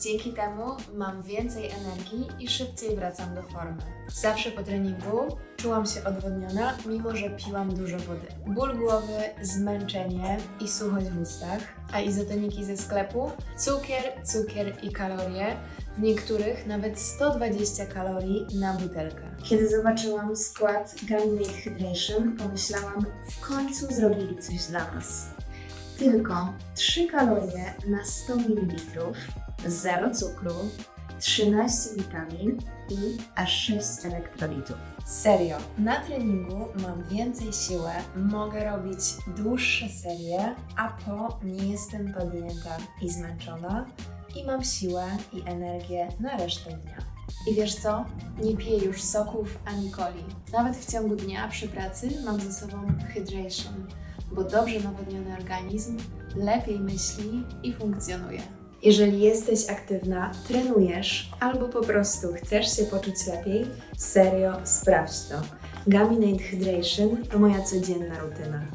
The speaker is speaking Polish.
Dzięki temu mam więcej energii i szybciej wracam do formy. Zawsze po treningu czułam się odwodniona, mimo że piłam dużo wody. Ból głowy, zmęczenie i suchość w ustach, a izotoniki ze sklepu, cukier, cukier i kalorie, w niektórych nawet 120 kalorii na butelkę. Kiedy zobaczyłam skład Gaminate Hydration, pomyślałam, w końcu zrobili coś dla nas. Tylko 3 kalorie na 100 ml, 0 cukru, 13 witamin i aż 6 elektrolitów. Serio, na treningu mam więcej siły, mogę robić dłuższe serie, a po nie jestem podjęta i zmęczona i mam siłę i energię na resztę dnia. I wiesz co? Nie piję już soków ani coli. Nawet w ciągu dnia przy pracy mam ze sobą hydration, bo dobrze nawodniony organizm lepiej myśli i funkcjonuje. Jeżeli jesteś aktywna, trenujesz albo po prostu chcesz się poczuć lepiej, serio sprawdź to. Gaminate Hydration to moja codzienna rutyna.